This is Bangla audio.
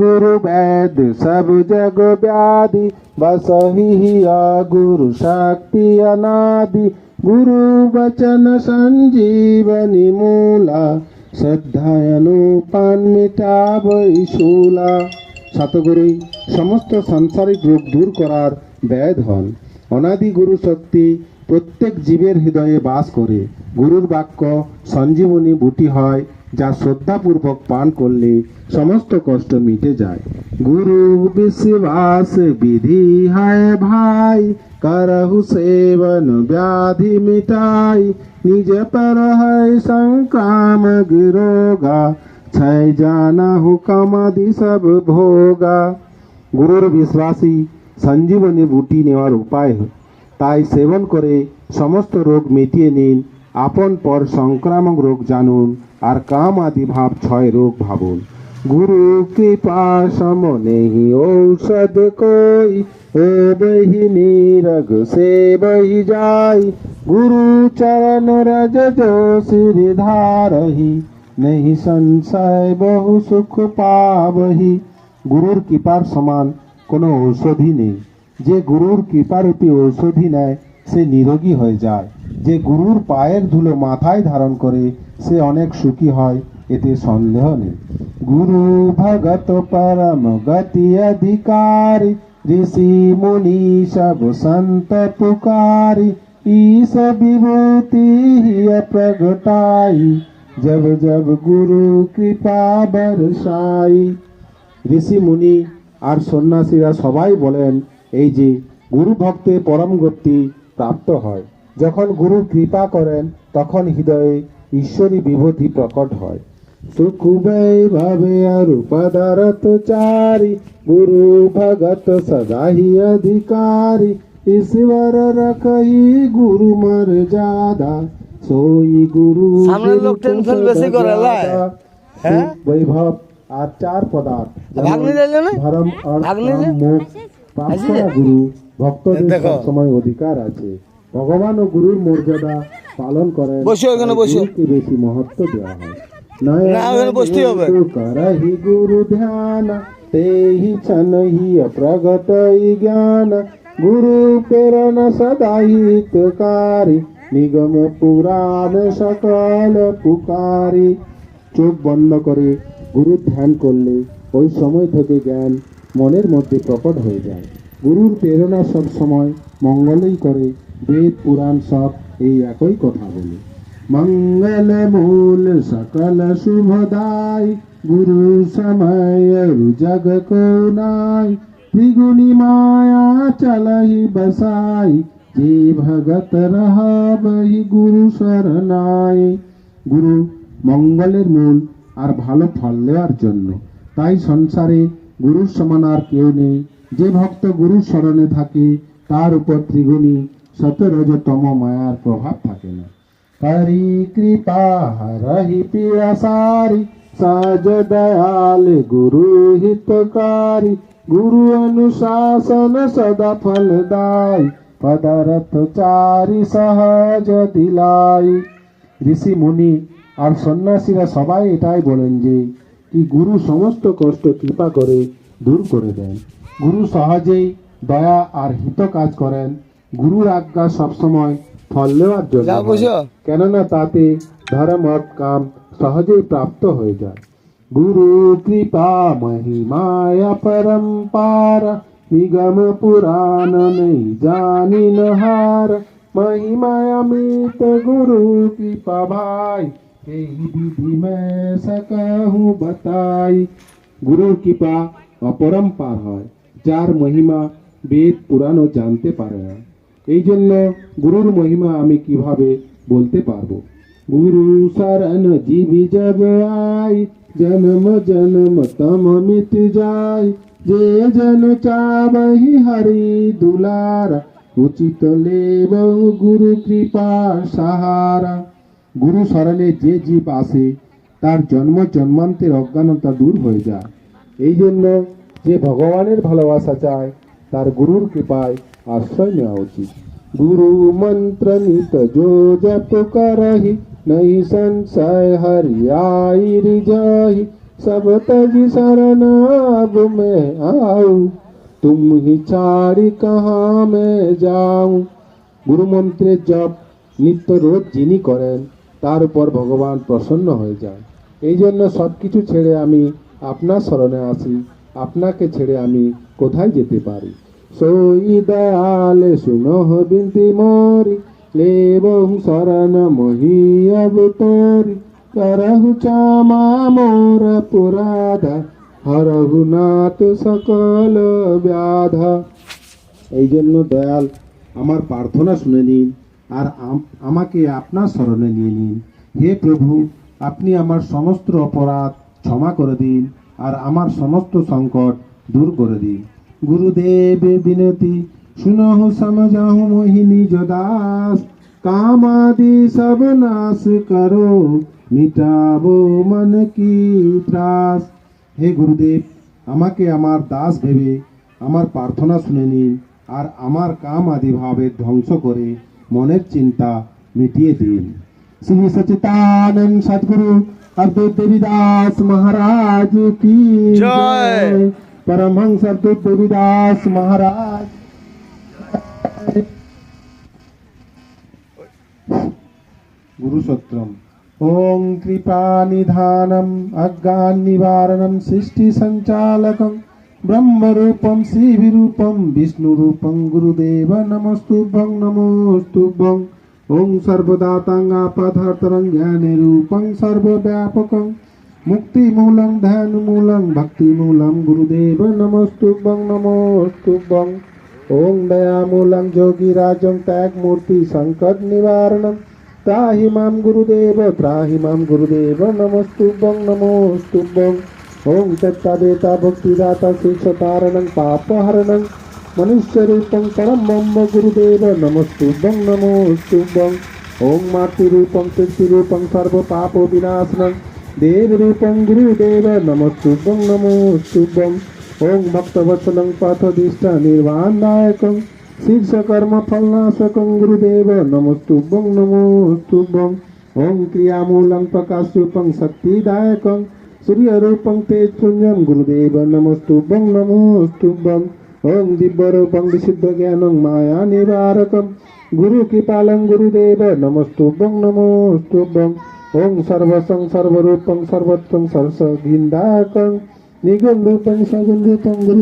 गुरु वैद सब जग व्याधि बसहि हिया गुरु शक्ति अनादि गुरु वचन संजीवनी मूला শ্রদ্ধায়নুপান মিটাবই শূলা শতগুরুই সমস্ত সাংসারিক রোগ দূর করার ব্যয় হন অনাদি গুরু শক্তি প্রত্যেক জীবের হৃদয়ে বাস করে গুরুর বাক্য সঞ্জীবনী বুটি হয় যা শ্রদ্ধাপূর্বক পান করলে সমস্ত কষ্ট মিটে যায় গুরু বিশ্বাস বিধি হায় ভাই करहु सेवन व्याधि मिटाई निज पर है संक्राम गिरोगा छय जाना হুকামাদি সব ভোগা গুরুর বিশ্বাসী সঞ্জীবনী বুটি নেওয়ার উপায় তাই সেবন করে সমস্ত রোগ মিটিয়ে নিন আপন পর সংক্রামক রোগ জানুন আর কাম আদি ভাব ছয় রোগ ভাবুন गुरु कृपा सम नहीं औषध कोई ओ बही नीरग से बही जाई गुरु चरण रज जो सिर धारही नहीं संशय বহু সুখ পাবহি গুরুর কৃপার সমান কোনো ঔষধি নেই যে গুরুর কৃপারূপী ঔষধি নেয় সে নিরোগী হয়ে যায় যে গুরুর পায়ের ধুলো মাথায় ধারণ করে সে অনেক সুখী হয় এতে সন্দেহ নেই গুরু ভগত পরম গতি अधिकारी ऋषि मुनि सब संत पुकारी ईस विभूति ही प्रगटाई जब जब गुरु कृपा बरसाई ঋষি মুনি আর সন্ন্যাসীরা সবাই বলেন এই যে গুরু ভক্তে পরম গতি প্রাপ্ত হয় যখন গুরু কৃপা করেন তখন হৃদয়ে ঈশ্বরী বিভূতি প্রকট হয় সুখুবে ভাবে রূপদারত চারি গুরু ভগত সদাহি অধিকারী ईश्वर रखही गुरु मर जादा सोई गुरु সামনের লোক টেনশন বেশি করে, লাই? হ্যাঁ? বৈভব আর চার পদার্থ যেমন ভাগ্নি দিলে না? ধর্ম ভাগ্নি অর্থ দিলে? মোক্ষ প্রাপ্ত আসলে? গুরু ভক্তদের দেখো। সময় অধিকার আছে ভগবান ও গুরুর মর্যাদা পালন করেন বসো এখানে, তাই বসো। গুরুকে বেশি মহত্ব দেওয়া হয় না, হবে। করহি গুরু ধ্যান তেহি ছন হি প্রগত জ্ঞান। গুরু প্রেরণ সদা হিতকারী নিগম পুরাণ সকল পুকারি। চোখ বন্ধ করে গুরু ধ্যান করলে ওই সময় থেকে জ্ঞান মনের মধ্যে প্রকট হয়ে যায়। গুরুর প্রেরণা সব সময় মঙ্গলই করে বেদ পুরাণ সব এই একই কথা বলে। मंगल मूल सकल शुभदाय गुरु समय जग को नाय त्रिगुणी माया चलहि बसाई जे भगत रहा बही গুরু শরণায় গুরু মঙ্গলের মূল আর ভালো ফল দেওয়ার জন্য তাই সংসারে গুরুর সমান আর কেউ নেই যে ভক্ত গুরুর শরণে থাকে তার উপর ত্রিগুণী সতরজতম মায়ার প্রভাব থাকে না हरि कृपा हरहि पीड़ा सारी साज दयाल गुरु हितकारी गुरु अनुशासन सदा फलदाई पदारथ चारि সহজ দিলাই ঋষি মুনি আর সন্ন্যাসীরা সবাই এটাই বলেন যে কি গুরু সমস্ত কষ্ট কৃপা করে দূর করে দেন গুরু সহজেই দয়া আর হিত কাজ করেন গুরুর আজ্ঞা সবসময় ফল দেওয়ার জন্য যাও হয়। বসো। কেননা তাতে ধর্ম অর্থ কাম সহজেই প্রাপ্ত হয়ে যায় গুরু কৃপা মহিমায়া পরম্পার নিগম পুরাণ নেই জানি নহার মহিমায়া মিত গুরু কৃপা ভাই এই বিধি मैं सकहूँ बताई গুরুর কৃপা অপরম্পার হয় যার মহিমা বেদ পুরাণও জানতে পারে না এই জন্য গুরুর মহিমা আমি কীভাবে বলতে পারব? গুরু শরণ জীবি জব আই জন্ম জন্ম তম মিট যায় যে জন চাবহি হরি দুলার, উচিত লেব গুরু কৃপা সাহারা। গুরু শরণে যে জীব আসে, তার জন্ম জন্মান্তের অজ্ঞানতা দূর হয়ে যায়। এই জন্য যে ভগবানের ভালোবাসা চায়, তার গুরুর কৃপায় আশ্রয় নেওয়া উচিত গুরু মন্ত্র নিত যো জপ করহি নহি সংশয় হরি আইর জহি सब तज शरण अब मैं आऊ तुम ही ছাড়ি कहाँ मैं যাও গুরু মন্ত্রের জপ নিত্য রোজ যিনি করেন তার উপর ভগবান প্রসন্ন হয়ে যান এই জন্য সব কিছু ছেড়ে আমি আপনার শরণে আসি আপনাকে ছেড়ে আমি কোথায় যেতে পারি দয়ালে শুনহ বিনতি মোরি লেবং শরণ মহি অবতরি। করহু চামা মোর পুরাধা, হরহু নাথ সকল ব্যাধা। এই জন্য দয়াল, আমার প্রার্থনা শুনে নিন, আর আম- আমাকে আপনার স্মরণে নিয়ে নিন। হে প্রভু, আপনি আমার সমস্ত অপরাধ ক্ষমা করে দিন, আর আমার সমস্ত সংকট দূর করে দিন। গুরুদেব বিনতি শুনহু সমঝাহু মোহিনী দাস কামাদি সব নাশ করো মিটাবো মন কি ত্রাস। হে গুরুদেব আমাকে আমার দাস ভেবে আমার প্রার্থনা শুনে নিন আর আমার কাম আদি ভাবের ধ্বংস করে মনের চিন্তা মিটিয়ে দিন। শ্রী সচিতানন্দ সদগুরু অদ্ভুত দেবীদাস মহারাজ কি জয়। परमहंस अद्भुत देवीदास महाराज। गुरुसूत्रम। ओम कृपा निधानम अज्ञान निवारणम सृष्टि संचालकम ब्रह्म रूपम शिव रूपम विष्णु रूपम गुरुदेव नमस्तुभ्यं नमोस्तुभ्यं। ओम सर्वदातांग आपदार्तरं ज्ञान रूपं सर्वव्यापकं मुक्तिमूलं ध्यानमूलं भक्तिमूलं गुरुदेव नमस्तुभ्यं नमोस्तुभ्यं ओम दयामूलं जोगिराजं त्यागमूर्ति संकट निवारणं त्राहि मां गुरुदेव त्राहि मां गुरुदेव नमस्तुभ्यं नमोस्तुभ्यं ओम तत्तादेता भक्तिदाता शिक्षतारणं पापहरणं मनुष्यरूपं परं मम गुरुदेव नमस्तुभ्यं नमोस्तुभ्यं ओम मातृरूपं तृप्तिरूपं सर्वपापविनाशनं देवरूपं गुरुदेव नमस्तुभ्यं नमोस्तुभ्यं ओम भक्तवत्सलं पथदिष्ट निर्वाणनायकं शीर्षकर्मफलनाशकं गुरुदेव नमस्तुभ्यं नमोस्तुभ्यं ओम क्रियामूलं प्रकाशरूपं शक्तिदायकं सूर्यरूपं तेजपुञ्जं गुरुदेव नमस्तुभ्यं नमोस्तुभ्यं ओम दिव्यरूपं विशुद्धज्ञानं मायानिवारकं गुरुकृपालं गुरुदेव नमस्तुभ्यं नमोस्तुभ्यं ఓం సర్వసం సర్వరూపం సర్వత్వం సరస నిగం రూపం సగుణ రూపం గురు